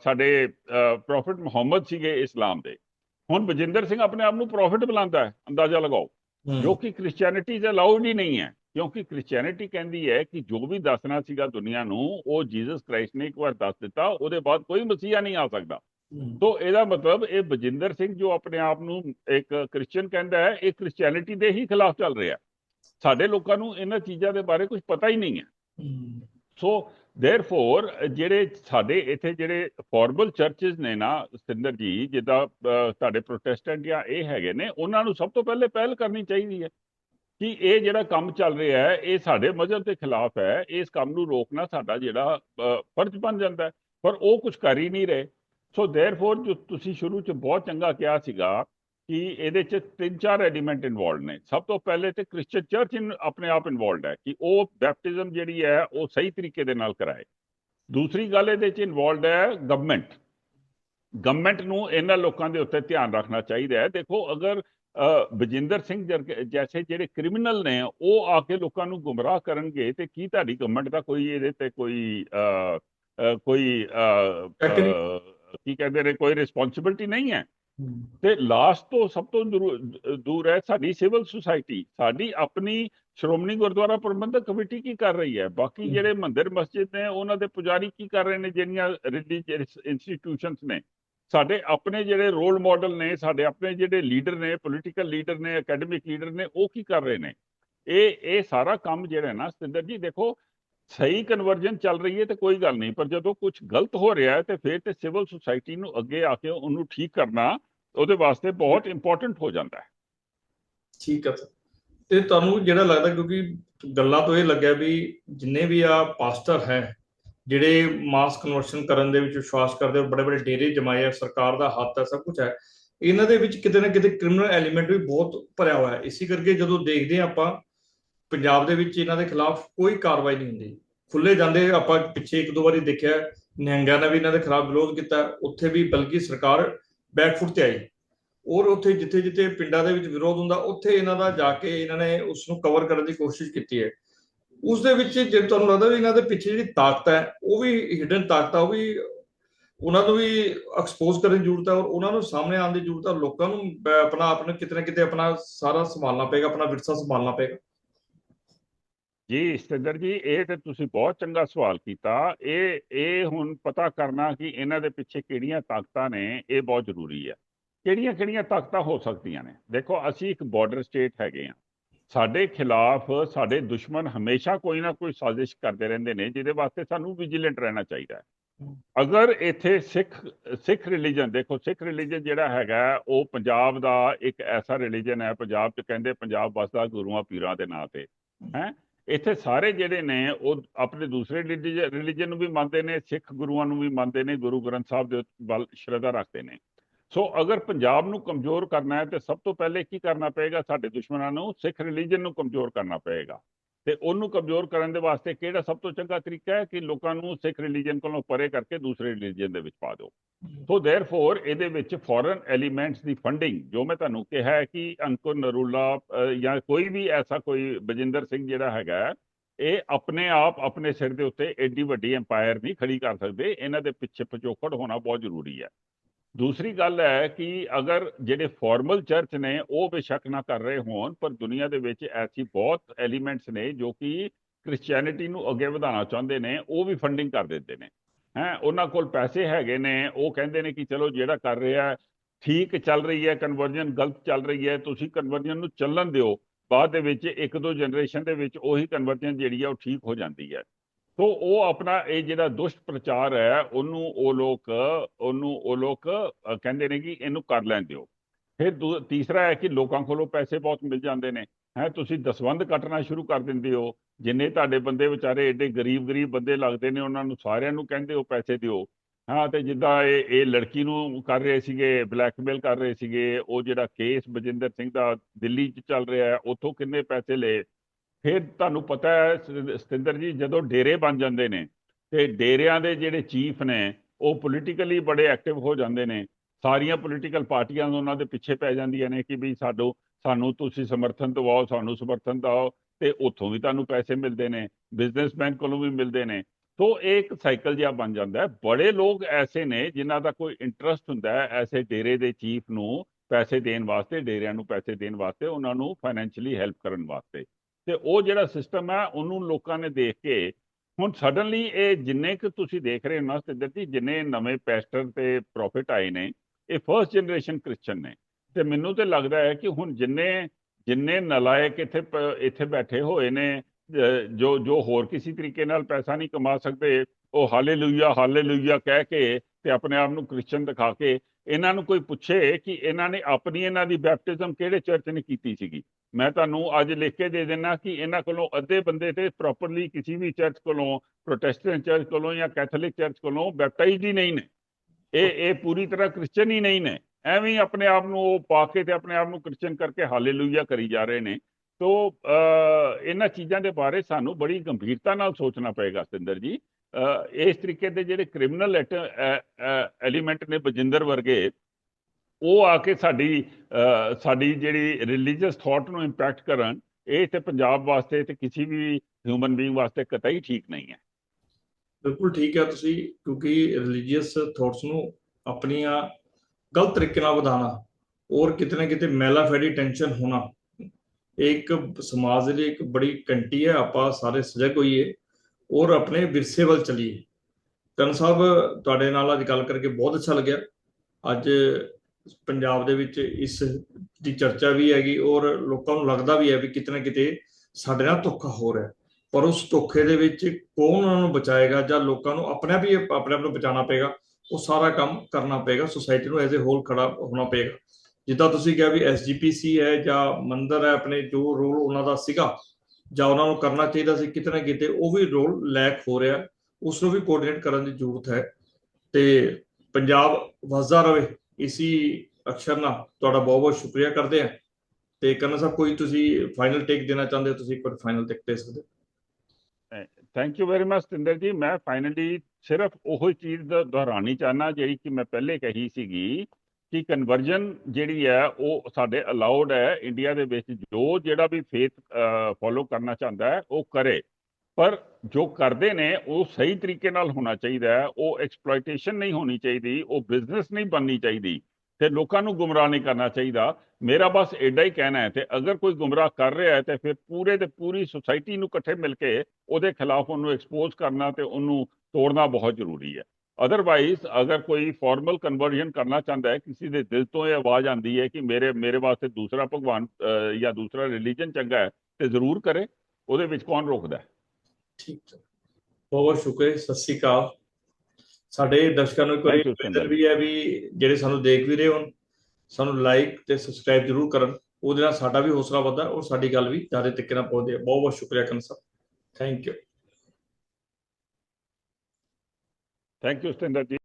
ਸਾਡੇ ਪ੍ਰੋਫਿਟ ਮੁਹੰਮਦ ਸੀਗੇ ਇਸਲਾਮ ਦੇ। ਹੁਣ ਬਜਿੰਦਰ ਸਿੰਘ ਆਪਣੇ ਆਪ ਨੂੰ ਪ੍ਰੋਫਿਟ ਬੁਲਾਉਂਦਾ ਹੈ ਅੰਦਾਜ਼ਾ ਲਗਾਓ। ਜੋ ਕਿ ਕ੍ਰਿਸਚੀਅਨਿਟੀ 'ਚ ਅਲਾਉਡ ਹੀ ਨਹੀਂ ਹੈ। ਕਿਉਂਕਿ ਕ੍ਰਿਸਚੀਅਨਿਟੀ ਕਹਿੰਦੀ ਹੈ ਕਿ ਜੋ ਵੀ ਦੱਸਣਾ ਸੀਗਾ ਦੁਨੀਆ ਨੂੰ ਉਹ ਜੀਸਸ ਕ੍ਰਾਈਸਟ ਨੇ ਇੱਕ ਵਾਰ ਦੱਸ ਦਿੱਤਾ ਉਹਦੇ ਬਾਅਦ ਕੋਈ ਮਸੀਹਾ ਨਹੀਂ ਆ ਸਕਦਾ। ਤੋਂ ਇਹਦਾ ਮਤਲਬ ਇਹ ਬਜਿੰਦਰ ਸਿੰਘ ਜੋ ਆਪਣੇ ਆਪ ਨੂੰ ਇੱਕ ਕ੍ਰਿਸਚੀਅਨ ਕਹਿੰਦਾ ਹੈ ਇਹ ਕ੍ਰਿਸਚੀਅਨਿਟੀ ਦੇ ਹੀ ਖਿਲਾਫ ਚੱਲ ਰਿਹਾ ਸਾਡੇ ਲੋਕਾਂ ਨੂੰ ਇਹਨਾਂ ਚੀਜ਼ਾਂ ਦੇ ਬਾਰੇ ਕੁਝ ਪਤਾ ਹੀ ਨਹੀਂ ਹੈ। ਸੋ ਦੇਅਰਫੋਰ ਜਿਹੜੇ ਸਾਡੇ ਇੱਥੇ ਜਿਹੜੇ ਫਾਰਮਲ ਚਰਚਸ ਨੇ ਨਾ ਸਤਿੰਦਰ ਜੀ ਜਿੱਦਾਂ ਸਾਡੇ ਪ੍ਰੋਟੈਸਟੈਂਟ ਜਾਂ ਇਹ ਹੈਗੇ ਨੇ ਉਹਨਾਂ ਨੂੰ ਸਭ ਤੋਂ ਪਹਿਲੇ ਪਹਿਲ ਕਰਨੀ ਚਾਹੀਦੀ ਹੈ। ਕਿ ਇਹ ਜਿਹੜਾ ਕੰਮ ਚੱਲ ਰਿਹਾ ਹੈ, ਇਹ ਸਾਡੇ ਮਜ਼ਹਬ ਦੇ ਖਿਲਾਫ ਹੈ, ਇਸ ਕੰਮ ਨੂੰ ਰੋਕਣਾ ਸਾਡਾ ਜਿਹੜਾ ਫਰਜ਼ ਬਣ ਜਾਂਦਾ ਪਰ ਉਹ ਕੁਝ ਕਰ ਹੀ ਨਹੀਂ ਰਹੇ। ਸੋ ਦੇਅਰਫੋਰ ਜੋ ਤੁਸੀਂ ਸ਼ੁਰੂ ਚ ਬਹੁਤ ਚੰਗਾ ਕਿਹਾ ਸੀਗਾ ਕਿ ਇਹਦੇ ਚ ਤਿੰਨ ਚਾਰ ਐਲੀਮੈਂਟ ਇਨਵੋਲਡ ਨੇ। ਸਭ ਤੋਂ ਪਹਿਲੇ ਤੇ ਕ੍ਰਿਸਚੀਅਨ ਚਰਚ ਇਨ, ਆਪਣੇ ਆਪ ਇਨਵੋਲਡ ਹੈ ਕਿ ਉਹ ਬੈਪਟਿਜ਼ਮ ਜਿਹੜੀ ਹੈ, ਉਹ ਸਹੀ ਤਰੀਕੇ ਦੇ ਨਾਲ ਕਰਾਏ। ਦੂਸਰੀ ਗੱਲ ਇਹਦੇ ਚ ਇਨਵੋਲਡ ਹੈ ਗਵਰਨਮੈਂਟ ਗਵਰਨਮੈਂਟ ਨੂੰ ਇਹਨਾਂ ਲੋਕਾਂ ਦੇ ਉੱਤੇ ਧਿਆਨ ਰੱਖਣਾ ਚਾਹੀਦਾ ਹੈ। ਦੇਖੋ, ਅਗਰ ਬਜਿੰਦਰ ਸਿੰਘ ਜੈਸੇ ਜਿਹੜੇ ਕ੍ਰਿਮੀਨਲ ਨੇ ਉਹ ਆ ਕੇ ਲੋਕਾਂ ਨੂੰ ਗੁੰਮਰਾਹ ਕਰਨਗੇ ਤੇ ਕੀ ਤੁਹਾਡੀ ਗਵਰਨਮੈਂਟ ਦਾ ਕੋਈ ਇਹਦੇ ਤੇ ਕੋਈ ਕੋਈ ਕੀ ਕਹਿੰਦੇ ਨੇ ਕੋਈ ਰਿਸਪੌਂਸਿਬਿਲਟੀ ਨਹੀਂ ਹੈ। ਤੇ ਲਾਸਟ ਤੋਂ ਸਭ ਤੋਂ ਦੂਰ- ਦੂਰ ਹੈ ਸਾਡੀ ਸਿਵਲ ਸੁਸਾਇਟੀ ਸਾਡੀ ਆਪਣੀ ਸ਼੍ਰੋਮਣੀ ਗੁਰਦੁਆਰਾ ਪ੍ਰਬੰਧਕ ਕਮੇਟੀ ਕੀ ਕਰ ਰਹੀ ਹੈ? ਬਾਕੀ। ਜਿਹੜੇ ਮੰਦਿਰ ਮਸਜਿਦ ਨੇ ਉਹਨਾਂ ਦੇ ਪੁਜਾਰੀ ਕੀ ਕਰ ਰਹੇ ਨੇ ਜਿਹੜੀਆਂ ਰਿਲੀਜੀਅਸ ਇੰਸਟੀਟਿਊਸ਼ਨਸ ਨੇ? ਸਾਡੇ ਆਪਣੇ ਜਿਹੜੇ ਰੋਲ ਮਾਡਲ ਨੇ, ਸਾਡੇ ਆਪਣੇ ਜਿਹੜੇ ਲੀਡਰ ਨੇ ਪੋਲੀਟੀਕਲ ਲੀਡਰ ਨੇ ਅਕੈਡਮਿਕ ਲੀਡਰ ਨੇ, ਉਹ ਕੀ ਕਰ ਰਹੇ ਨੇ? ਇਹ ਇਹ ਸਾਰਾ ਕੰਮ ਜਿਹੜਾ ਨਾ, ਸਤਿੰਦਰ ਜੀ, ਦੇਖੋ, ਸਹੀ ਕਨਵਰਜਨ ਚੱਲ ਰਹੀ ਹੈ ਤੇ ਕੋਈ ਗੱਲ ਨਹੀਂ, ਪਰ ਜਦੋਂ ਕੁਝ ਗਲਤ ਹੋ ਰਿਹਾ ਹੈ ਤੇ ਫਿਰ ਤੇ ਸਿਵਲ ਸੁਸਾਇਟੀ ਨੂੰ ਅੱਗੇ ਆ ਕੇ ਉਹਨੂੰ ਠੀਕ ਕਰਨਾ, ਉਹਦੇ ਵਾਸਤੇ ਬਹੁਤ ਇੰਪੋਰਟੈਂਟ ਹੋ ਜਾਂਦਾ ਹੈ। ਠੀਕ ਹੈ ਸਰ ਤੇ ਤੁਹਾਨੂੰ ਜਿਹੜਾ ਲੱਗਦਾ, ਕਿਉਂਕਿ ਗੱਲਾਂ ਤੋਂ ਇਹ ਲੱਗਿਆ ਵੀ ਜਿੰਨੇ ਵੀ ਆ ਪਾਸਟਰ ਹੈ ਜਿਹੜੇ ਮਾਸ ਕਨਵਰਸ਼ਨ ਕਰਨ ਦੇ ਵਿੱਚ ਵਿਸ਼ਵਾਸ ਕਰਦੇ ਬੜੇ ਬੜੇ ਡੇਰੇ ਜਮਾਏ ਆ, ਸਰਕਾਰ ਦਾ ਹੱਥ ਹੈ, ਸਭ ਕੁਝ ਹੈ, ਇਹਨਾਂ ਦੇ ਵਿੱਚ ਕਿਤੇ ਨਾ ਕਿਤੇ ਕ੍ਰਿਮੀਨਲ ਐਲੀਮੈਂਟ ਵੀ ਬਹੁਤ ਭਰਿਆ ਹੋਇਆ ਹੈ। ਇਸੇ ਕਰਕੇ ਜਦੋਂ ਦੇਖਦੇ ਹਾਂ ਆਪਾਂ, ਪੰਜਾਬ ਦੇ ਵਿੱਚ ਇਹਨਾਂ ਦੇ ਖਿਲਾਫ ਕੋਈ ਕਾਰਵਾਈ ਨਹੀਂ ਹੁੰਦੀ। ਖੁੱਲੇ ਜਾਂਦੇ ਆਪਾਂ ਪਿੱਛੇ ਇੱਕ ਦੋ ਵਾਰੀ ਦੇਖਿਆ ਨਿਹੰਗਾਂ ਨੇ ਵੀ ਇਹਨਾਂ ਦੇ ਖਿਲਾਫ ਵਿਰੋਧ ਕੀਤਾ, ਉੱਥੇ ਵੀ ਬਲਕਿ ਸਰਕਾਰ ਬੈਕਫੁੱਟ ਤੇ ਆਈ। ਔਰ ਉੱਥੇ ਜਿੱਥੇ ਜਿੱਥੇ ਪਿੰਡਾਂ ਦੇ ਵਿੱਚ ਵਿਰੋਧ ਹੁੰਦਾ, ਉੱਥੇ ਇਹਨਾਂ ਦਾ ਜਾ ਕੇ ਇਹਨਾਂ ਨੇ ਉਸ ਨੂੰ ਕਵਰ ਕਰਨ ਦੀ ਕੋਸ਼ਿਸ਼ ਕੀਤੀ ਹੈ। ਉਸ ਦੇ ਵਿੱਚ ਜੇ ਤੁਹਾਨੂੰ ਲੱਗਦਾ ਵੀ ਇਹਨਾਂ ਦੇ ਪਿੱਛੇ ਜਿਹੜੀ ਤਾਕਤ ਹੈ, ਉਹ ਵੀ ਹਿਡਨ ਤਾਕਤ ਆ, ਉਹ ਵੀ ਉਹਨਾਂ ਨੂੰ ਵੀ ਐਕਸਪੋਜ਼ ਕਰਨ ਦੀ ਜ਼ਰੂਰਤ ਹੈ ਔਰ ਉਹਨਾਂ ਨੂੰ ਸਾਹਮਣੇ ਆਉਣ ਦੀ ਜ਼ਰੂਰਤ ਹੈ ਲੋਕਾਂ ਨੂੰ ਬ- ਆਪਣਾ ਆਪਣਾ ਕਿਤੇ ਨਾ ਕਿਤੇ ਆਪਣਾ ਸਾਰਾ ਸੰਭਾਲਣਾ ਪਏਗਾ, ਆਪਣਾ ਵਿਰਸਾ ਸੰਭਾਲਣਾ ਪਏਗਾ। ਜੀ ਸਤਿੰਦਰ ਜੀ, ਇਹ ਤੇ ਤੁਸੀਂ ਬਹੁਤ ਚੰਗਾ ਸਵਾਲ ਕੀਤਾ। ਇਹ ਇਹ ਹੁਣ ਪਤਾ ਕਰਨਾ ਕਿ ਇਹਨਾਂ ਦੇ ਪਿੱਛੇ ਕਿਹੜੀਆਂ ਤਾਕਤਾਂ ਨੇ, ਇਹ ਬਹੁਤ ਜ਼ਰੂਰੀ ਹੈ। ਕਿਹੜੀਆਂ ਕਿਹੜੀਆਂ ਤਾਕਤਾਂ ਹੋ ਸਕਦੀਆਂ ਨੇ? ਦੇਖੋ, ਅਸੀਂ ਇੱਕ ਬਾਰਡਰ ਸਟੇਟ ਹੈਗੇ ਆ ਸਾਡੇ ਖਿਲਾਫ ਸਾਡੇ ਦੁਸ਼ਮਣ ਹਮੇਸ਼ਾ ਕੋਈ ਨਾ ਕੋਈ ਸਾਜ਼ਿਸ਼ ਕਰਦੇ ਰਹਿੰਦੇ ਨੇ ਜਿਹਦੇ ਵਾਸਤੇ ਸਾਨੂੰ ਵਿਜੀਲੈਂਟ ਰਹਿਣਾ ਚਾਹੀਦਾ ਹੈ। ਅਗਰ ਇੱਥੇ ਸਿੱਖ ਸਿੱਖ ਰਿਲੀਜਨ ਦੇਖੋ ਸਿੱਖ ਰਿਲੀਜਨ ਜਿਹੜਾ ਹੈਗਾ ਉਹ ਪੰਜਾਬ ਦਾ ਇੱਕ ਐਸਾ ਰਿਲੀਜਨ ਹੈ ਪੰਜਾਬ 'ਚ ਕਹਿੰਦੇ ਪੰਜਾਬ ਵਸਦਾ ਗੁਰੂਆਂ ਪੀਰਾਂ ਦੇ ਨਾਂ ਤੇ। ਹੈ। ਇੱਥੇ ਸਾਰੇ ਜਿਹੜੇ ਨੇ ਉਹ ਆਪਣੇ ਦੂਸਰੇ ਰਿਲੀਜਨ ਨੂੰ ਵੀ ਮੰਨਦੇ ਨੇ ਸਿੱਖ ਗੁਰੂਆਂ ਨੂੰ ਵੀ ਮੰਨਦੇ ਨੇ ਗੁਰੂ ਗ੍ਰੰਥ ਸਾਹਿਬ ਦੇ ਵੱਲ ਸ਼ਰਧਾ ਰੱਖਦੇ ਨੇ। ਸੋ ਅਗਰ ਪੰਜਾਬ ਨੂੰ ਕਮਜ਼ੋਰ ਕਰਨਾ ਹੈ, ਤੇ ਸਭ ਤੋਂ ਪਹਿਲੇ ਕੀ ਕਰਨਾ ਪਏਗਾ? ਸਾਡੇ ਦੁਸ਼ਮਣਾਂ ਨੂੰ, ਸਿੱਖ ਰਿਲੀਜਨ ਨੂੰ ਕਮਜ਼ੋਰ ਕਰਨਾ ਪਏਗਾ। ਤੇ ਉਹਨੂੰ ਕਮਜ਼ੋਰ ਕਰਨ ਦੇ ਵਾਸਤੇ ਕਿਹੜਾ ਸਭ ਤੋਂ ਚੰਗਾ ਤਰੀਕਾ ਹੈ? ਕਿ ਲੋਕਾਂ ਨੂੰ ਸਿੱਖ ਰਿਲੀਜਨ ਕੋਲੋਂ ਪਰੇ ਕਰਕੇ ਦੂਸਰੇ ਰਿਲੀਜਨ ਦੇ ਵਿੱਚ ਪਾ ਦਿਓ। ਸੋ ਦੇਅਰਫੋਰ ਇਹਦੇ ਵਿੱਚ ਫੋਰਨ ਐਲੀਮੈਂਟਸ ਦੀ ਫੰਡਿੰਗ ਜੋ ਮੈਂ ਤੁਹਾਨੂੰ ਕਿਹਾ ਹੈ ਕਿ ਅੰਕੁਰ ਨਰੂਲਾ ਜਾਂ ਕੋਈ ਵੀ ਐਸਾ ਕੋਈ ਬਜਿੰਦਰ ਸਿੰਘ ਜਿਹੜਾ ਹੈਗਾ ਇਹ ਆਪਣੇ ਆਪ, ਆਪਣੇ ਸਿਰ ਦੇ ਉੱਤੇ ਐਡੀ ਵੱਡੀ ਐਮਪਾਇਰ ਨਹੀਂ ਖੜੀ ਕਰ ਸਕਦੇ। ਇਹਨਾਂ ਦੇ ਪਿੱਛੇ ਪਿਛੋਕੜ ਹੋਣਾ ਬਹੁਤ ਜ਼ਰੂਰੀ ਹੈ। ਦੂਸਰੀ ਗੱਲ ਹੈ ਕਿ ਅਗਰ ਜਿਹੜੇ ਫਾਰਮਲ ਚਰਚ ਨੇ, ਉਹ ਬੇਸ਼ੱਕ ਨਾ ਕਰ ਰਹੇ ਹੋਣ, ਪਰ ਦੁਨੀਆ ਦੇ ਵਿੱਚ ਐਸੀ ਬਹੁਤ ਐਲੀਮੈਂਟਸ ਨੇ ਜੋ ਕਿ ਕ੍ਰਿਸਚੀਅਨਿਟੀ ਨੂੰ ਅੱਗੇ ਵਧਾਉਣਾ ਚਾਹੁੰਦੇ ਨੇ, ਉਹ ਵੀ ਫੰਡਿੰਗ ਕਰ ਦਿੰਦੇ ਨੇ। ਹੈ, ਉਹਨਾਂ ਕੋਲ ਪੈਸੇ ਹੈਗੇ ਨੇ, ਉਹ ਕਹਿੰਦੇ ਨੇ ਕਿ ਚਲੋ ਜਿਹੜਾ ਕਰ ਰਿਹਾ ਠੀਕ ਚੱਲ ਰਹੀ ਹੈ ਕਨਵਰਜਨ ਗਲਤ ਚੱਲ ਰਹੀ ਹੈ, ਤੁਸੀਂ ਕਨਵਰਜਨ ਨੂੰ ਚੱਲਣ ਦਿਓ। ਬਾਅਦ ਦੇ ਵਿੱਚ ਇੱਕ ਦੋ ਜਨਰੇਸ਼ਨ ਦੇ ਵਿੱਚ ਉਹੀ ਕਨਵਰਜਨ ਜਿਹੜੀ ਆ ਉਹ ਠੀਕ ਹੋ ਜਾਂਦੀ ਹੈ। ਸੋ ਉਹ ਆਪਣਾ ਇਹ ਜਿਹੜਾ ਦੁਸ਼ਟ ਪ੍ਰਚਾਰ ਹੈ, ਉਹਨੂੰ ਉਹ ਲੋਕ, ਉਹਨੂੰ ਉਹ ਲੋਕ ਕਹਿੰਦੇ ਨੇ ਕਿ ਇਹਨੂੰ ਕਰ ਲੈਣ ਦਿਓ। ਫਿਰ ਦੂ- ਤੀਸਰਾ ਹੈ ਕਿ ਲੋਕਾਂ ਕੋਲੋਂ ਪੈਸੇ ਬਹੁਤ ਮਿਲ ਜਾਂਦੇ ਨੇ। ਹੈ, ਤੁਸੀਂ ਦਸਵੰਧ ਕੱਟਣਾ ਸ਼ੁਰੂ ਕਰ ਦਿੰਦੇ ਹੋ। ਜਿੰਨੇ ਤੁਹਾਡੇ ਬੰਦੇ ਵਿਚਾਰੇ ਏਡੇ ਗਰੀਬ ਗਰੀਬ ਬੰਦੇ ਲੱਗਦੇ ਨੇ, ਉਹਨਾਂ ਨੂੰ ਸਾਰਿਆਂ ਨੂੰ ਕਹਿੰਦੇ ਹੋ ਪੈਸੇ ਦਿਓ। ਹਾਂ, ਤੇ ਜਿੱਦਾਂ ਇਹ ਇਹ ਲੜਕੀ ਨੂੰ ਕਰ ਰਹੇ ਸੀਗੇ, ਬਲੈਕਮੇਲ ਕਰ ਰਹੇ ਸੀਗੇ, ਉਹ ਜਿਹੜਾ ਕੇਸ ਬਜਿੰਦਰ ਸਿੰਘ ਦਾ ਦਿੱਲੀ 'ਚ ਚੱਲ ਰਿਹਾ ਹੈ, ਉੱਥੋਂ ਕਿੰਨੇ ਪੈਸੇ ਲਏ? ਫਿਰ ਤੁਹਾਨੂੰ ਪਤਾ ਹੈ ਸ- ਸਤਿੰਦਰ ਜੀ, ਜਦੋਂ ਡੇਰੇ ਬਣ ਜਾਂਦੇ ਨੇ ਤੇ ਡੇਰਿਆਂ ਦੇ ਜਿਹੜੇ ਚੀਫ ਨੇ, ਉਹ ਪੋਲੀਟੀਕਲੀ ਬੜੇ ਐਕਟਿਵ ਹੋ ਜਾਂਦੇ ਨੇ। ਸਾਰੀਆਂ ਪੋਲੀਟੀਕਲ ਪਾਰਟੀਆਂ ਉਹਨਾਂ ਦੇ ਪਿੱਛੇ ਪੈ ਜਾਂਦੀਆਂ ਨੇ ਕਿ ਵੀ ਸਾਡੋ, ਸਾਨੂੰ ਤੁਸੀਂ ਸਮਰਥਨ ਦਿਵਾਓ, ਸਾਨੂੰ ਸਮਰਥਨ ਦਿਵਾਓ ਤੇ ਉੱਥੋਂ ਵੀ ਤੁਹਾਨੂੰ ਪੈਸੇ ਮਿਲਦੇ ਨੇ ਬਿਜ਼ਨਸਮੈਨ ਕੋਲੋਂ ਵੀ ਮਿਲਦੇ ਨੇ। ਸੋ ਇਹ ਇੱਕ ਸਾਈਕਲ ਜਿਹਾ ਬਣ ਜਾਂਦਾ ਹੈ। ਬੜੇ ਲੋਕ ਐਸੇ ਨੇ ਜਿਨ੍ਹਾਂ ਦਾ ਕੋਈ ਇੰਟਰਸਟ ਹੁੰਦਾ ਹੈ ਐਸੇ ਡੇਰੇ ਦੇ ਚੀਫ ਨੂੰ ਪੈਸੇ ਦੇਣ ਵਾਸਤੇ, ਡੇਰਿਆਂ ਨੂੰ ਪੈਸੇ ਦੇਣ ਵਾਸਤੇ, ਉਹਨਾਂ ਨੂੰ ਫਾਈਨੈਂਸ਼ੀਅਲੀ ਹੈਲਪ ਕਰਨ ਵਾਸਤੇ। ਤੇ ਉਹ ਜਿਹੜਾ ਸਿਸਟਮ ਹੈ ਉਹਨੂੰ ਲੋਕਾਂ ਨੇ ਦੇਖ ਕੇ ਹੁਣ ਸਡਨਲੀ ਇਹ ਜਿੰਨੇ ਕਿ ਤੁਸੀਂ ਦੇਖ ਰਹੇ ਹੋ ਨਾ ਸਤਿੰਦਰ ਜੀ, ਜਿੰਨੇ ਨਵੇਂ ਪੈਸਟਰ ਤੇ ਪ੍ਰੋਫਿਟ ਆਏ ਨੇ, ਇਹ ਫਰਸਟ ਜਨਰੇਸ਼ਨ ਕ੍ਰਿਸਚੀਅਨ ਨੇ। ਤੇ ਮੈਨੂੰ ਤੇ ਲੱਗਦਾ ਹੈ ਕਿ ਹੁਣ ਜਿੰਨੇ ਜਿੰਨੇ ਨਲਾਇਕ ਇੱਥੇ ਪ- ਇੱਥੇ ਬੈਠੇ ਹੋਏ ਨੇ ਜੋ ਜੋ ਹੋਰ ਕਿਸੇ ਤਰੀਕੇ ਨਾਲ ਪੈਸਾ ਨਹੀਂ ਕਮਾ ਸਕਦੇ, ਉਹ ਹਾਲੇਲੂਇਆ ਹਾਲੇਲੂਇਆ ਕਹਿ ਕੇ ਤੇ ਆਪਣੇ ਆਪ ਨੂੰ ਕ੍ਰਿਸਚੀਅਨ ਦਿਖਾ ਕੇ ਇਹਨਾਂ ਨੂੰ ਕੋਈ ਪੁੱਛੇ ਕਿ ਇਹਨਾਂ ਨੇ ਆਪਣੀ ਇਹਨਾਂ ਦੀ ਬੈਪਟਿਜ਼ਮ ਕਿਹੜੇ ਚਰਚ ਨੇ ਕੀਤੀ ਸੀਗੀ? ਮੈਂ ਤੁਹਾਨੂੰ ਅੱਜ ਲਿਖ ਕੇ ਦੇ ਦੇਣਾ ਕਿ ਇਹਨਾਂ ਕੋਲੋਂ ਅੱਧੇ ਬੰਦੇ ਤੇ ਪ੍ਰੋਪਰਲੀ ਕਿਸੇ ਵੀ ਚਰਚ ਕੋਲੋਂ ਪ੍ਰੋਟੈਸਟੈਂਟ ਚਰਚ ਕੋਲੋਂ ਜਾਂ ਕੈਥੋਲਿਕ ਚਰਚ ਕੋਲੋਂ ਬੈਪਟਾਈਜ਼ਡ ਹੀ ਨਹੀਂ ਨੇ। ਇਹ ਇਹ ਪੂਰੀ ਤਰ੍ਹਾਂ ਕ੍ਰਿਸਚੀਅਨ ਹੀ ਨਹੀਂ ਨੇ। ਐਵੇਂ ਹੀ ਆਪਣੇ ਆਪ ਨੂੰ ਉਹ ਪਾ ਕੇ ਤੇ ਆਪਣੇ ਆਪ ਨੂੰ ਕ੍ਰਿਸਚੀਅਨ ਕਰਕੇ ਹਾਲੇਲੂਇਆ ਕਰੀ ਜਾ ਰਹੇ ਨੇ। ਤੋ ਇਹਨਾਂ ਚੀਜ਼ਾਂ ਦੇ ਬਾਰੇ ਸਾਨੂੰ ਬੜੀ ਗੰਭੀਰਤਾ ਨਾਲ ਸੋਚਣਾ ਪਏਗਾ, ਸਤਿੰਦਰ ਜੀ। ਇਸ ਤਰੀਕੇ ਦੇ ਜਿਹੜੇ ਕ੍ਰਿਮੀਨਲ ਐਲੀਮੈਂਟ ਨੇ ਬਜਿੰਦਰ ਵਰਗੇ, ਉਹ ਆ ਕੇ ਸਾਡੀ ਸਾਡੀ ਜਿਹੜੀ ਰਿਲੀਜੀਅਸ ਥਾਟ ਨੂੰ ਇੰਪੈਕਟ ਕਰਨ, ਇਹ ਤੇ ਪੰਜਾਬ ਵਾਸਤੇ ਤੇ ਕਿਸੇ ਵੀ ਹਿਊਮਨ ਬੀਇੰਗ ਵਾਸਤੇ ਕਤਈ ਠੀਕ ਨਹੀਂ ਹੈ। ਬਿਲਕੁਲ ਠੀਕ ਹੈ ਤੁਸੀਂ, ਕਿਉਂਕਿ ਰਿਲੀਜੀਅਸ ਥਾਟਸ ਨੂੰ ਆਪਣੀਆਂ ਗਲਤ ਤਰੀਕੇ ਨਾਲ ਵਧਾਉਣਾ, ਔਰ ਕਿਤੇ ਨਾ ਕਿਤੇ ਮੈਲਾ ਫੈਡੀ ਟੈਨਸ਼ਨ ਹੋਣਾ, ਇਹ ਇੱਕ ਸਮਾਜ ਦੇ ਲਈ ਇੱਕ ਬੜੀ ਕੰਟੀ ਹੈ, ਆਪਾਂ ਸਾਰੇ ਸਜਗ ਹੋਈਏ। ਔਰ ਆਪਣੇ ਵਿਰਸੇ ਵੱਲ ਚਲੀਏ। ਤਨ ਸਾਹਿਬ, ਤੁਹਾਡੇ ਨਾਲ ਅੱਜ ਗੱਲ ਕਰਕੇ ਬਹੁਤ ਅੱਛਾ ਲੱਗਿਆ। ਅੱਜ ਪੰਜਾਬ ਦੇ ਵਿੱਚ ਇਸ ਦੀ ਚਰਚਾ ਵੀ ਹੈਗੀ ਔਰ ਲੋਕਾਂ ਨੂੰ ਲੱਗਦਾ ਵੀ ਹੈ ਵੀ ਕਿਤੇ ਨਾ ਕਿਤੇ ਸਾਡੇ ਨਾਲ ਧੋਖਾ ਹੋ ਰਿਹਾ। ਪਰ ਉਸ ਧੋਖੇ ਦੇ ਵਿੱਚ ਕੌਣ ਉਹਨਾਂ ਨੂੰ ਬਚਾਏਗਾ ਜਾਂ ਲੋਕਾਂ ਨੂੰ ਆਪਣੇ ਆਪ ਹੀ ਆਪਣੇ ਆਪ ਨੂੰ ਬਚਾਉਣਾ ਪਏਗਾ? ਉਹ ਸਾਰਾ ਕੰਮ ਕਰਨਾ ਪਏਗਾ ਸੁਸਾਇਟੀ ਨੂੰ ਐਜ਼ ਅ ਹੋਲ ਖੜਾ ਹੋਣਾ ਪਏਗਾ। ਜਿੱਦਾਂ ਤੁਸੀਂ ਕਿਹਾ ਵੀ ਐਸਜੀਪੀਸੀ ਹੈ ਜਾਂ ਮੰਦਰ ਹੈ, ਆਪਣੇ ਜੋ ਰੋਲ ਉਹਨਾਂ ਦਾ ਸੀਗਾ ਜਾਂ ਉਹਨਾਂ ਨੂੰ ਕਰਨਾ ਚਾਹੀਦਾ ਸੀ ਕਿਤੇ ਨਾ ਕਿਤੇ, ਉਹ ਵੀ ਰੋਲ ਲੈਕ ਹੋ ਰਿਹਾ। ਉਸ ਨੂੰ ਵੀ ਕੋਆਰਡੀਨੇਟ ਕਰਨ ਦੀ ਜ਼ਰੂਰਤ ਹੈ। ਤੇ ਪੰਜਾਬ ਵਸਦਾ ਰਵੇ ਇਸੀ ਅਕਸ਼ਰ ਨਾਲ ਤੁਹਾਡਾ ਬਹੁਤ ਬਹੁਤ ਸ਼ੁਕਰੀਆ ਕਰਦੇ ਹਾਂ। ਤੇ ਕਰਨਾ ਸਾਹਿਬ, ਕੋਈ ਤੁਸੀਂ ਫਾਈਨਲ ਟੇਕ ਦੇਣਾ ਚਾਹੁੰਦੇ ਹੋ? ਤੁਸੀਂ ਇੱਕ ਵਾਰ ਫਾਈਨਲ ਟੇਕ ਦੇ ਸਕਦੇ ਹੋ? Thank you very much Satinder ji. ਮੈਂ ਫਾਈਨਲੀ ਸਿਰਫ ਉਹੀ ਚੀਜ਼ ਦਾ ਦੁਹਰਾਣੀ ਚਾਹਨਾ ਜਿਹੜੀ ਕਿ ਮੈਂ ਪਹਿਲੇ ਕਹੀ ਸੀਗੀ। ਕਿ ਕਨਵਰਜਨ ਜਿਹੜੀ ਹੈ ਉਹ ਸਾਡੇ ਅਲਾਉਡ ਹੈ ਇੰਡੀਆ ਦੇ ਵਿੱਚ ਜੋ ਜਿਹੜਾ ਵੀ ਫੇਥ ਫੋਲੋ ਕਰਨਾ ਚਾਹੁੰਦਾ ਹੈ, ਉਹ ਕਰੇ। ਪਰ ਜੋ ਕਰਦੇ ਨੇ, ਉਹ ਸਹੀ ਤਰੀਕੇ ਨਾਲ ਹੋਣਾ ਚਾਹੀਦਾ ਹੈ, ਉਹ ਐਕਸਪਲੋਇਟੇਸ਼ਨ ਨਹੀਂ ਹੋਣੀ ਚਾਹੀਦੀ, ਉਹ ਬਿਜ਼ਨਸ ਨਹੀਂ ਬਣਨੀ ਚਾਹੀਦੀ, ਤੇ ਲੋਕਾਂ ਨੂੰ ਗੁੰਮਰਾਹ ਨਹੀਂ ਕਰਨਾ ਚਾਹੀਦਾ। ਮੇਰਾ ਬਸ ਐਡਾ ਹੀ ਕਹਿਣਾ ਹੈ, ਤੇ ਅਗਰ ਕੋਈ ਗੁੰਮਰਾਹ ਕਰ ਰਿਹਾ ਹੈ, ਤੇ ਫਿਰ ਪੂਰੇ ਤੇ ਪੂਰੀ ਸੁਸਾਇਟੀ ਨੂੰ ਇਕੱਠੇ ਮਿਲ ਕੇ ਉਹਦੇ ਖਿਲਾਫ ਉਹਨੂੰ ਐਕਸਪੋਜ਼ ਕਰਨਾ ਤੇ ਉਹਨੂੰ ਤੋੜਨਾ ਬਹੁਤ ਜ਼ਰੂਰੀ ਹੈ। ਅਦਰਵਾਈਜ਼ ਅਗਰ ਕੋਈ ਫਾਰਮਲ ਕਨਵਰਜਨ ਕਰਨਾ ਚਾਹੁੰਦਾ ਹੈ ਕਿਸੇ ਦੇ ਦਿਲ ਤੋਂ ਇਹ ਆਵਾਜ਼ ਆਂਦੀ ਹੈ ਕਿ ਮੇਰੇ ਮੇਰੇ ਵਾਸਤੇ ਦੂਸਰਾ ਭਗਵਾਨ ਜਾਂ ਦੂਸਰਾ ਰਿਲੀਜਨ ਚੰਗਾ ਹੈ ਤੇ ਜ਼ਰੂਰ ਕਰੇ ਉਹਦੇ ਵਿੱਚ ਕੌਣ ਰੋਕਦਾ ਹੈ? ਠੀਕ ਹੈ। ਬਹੁਤ ਬਹੁਤ ਸ਼ੁਕਰ ਸਤਿ ਸ੍ਰੀ ਅਕਾਲ। ਸਾਡੇ ਦਰਸ਼ਕਾਂ ਨੂੰ you, ਬੇਨਤੀ. ਵੀ ਹੈ ਵੀ ਜਿਹੜੇ ਸਾਨੂੰ ਦੇਖ ਵੀ ਰਹੇ ਹੋਣ ਸਾਨੂੰ ਲਾਈਕ ਤੇ ਸਬਸਕ੍ਰਾਈਬ ਜ਼ਰੂਰ ਕਰਨ ਉਹਦੇ ਨਾਲ ਸਾਡਾ ਵੀ ਹੌਸਲਾ ਵੱਧਦਾ ਔਰ ਸਾਡੀ ਗੱਲ ਵੀ ਜ਼ਿਆਦਾ ਤਰੀਕੇ ਨਾਲ ਪਹੁੰਚਦੀ ਹੈ। ਬਹੁਤ ਬਹੁਤ ਸ਼ੁਕਰੀਆ ਸਾਹਿਬ। Thank you thank you Satinder ji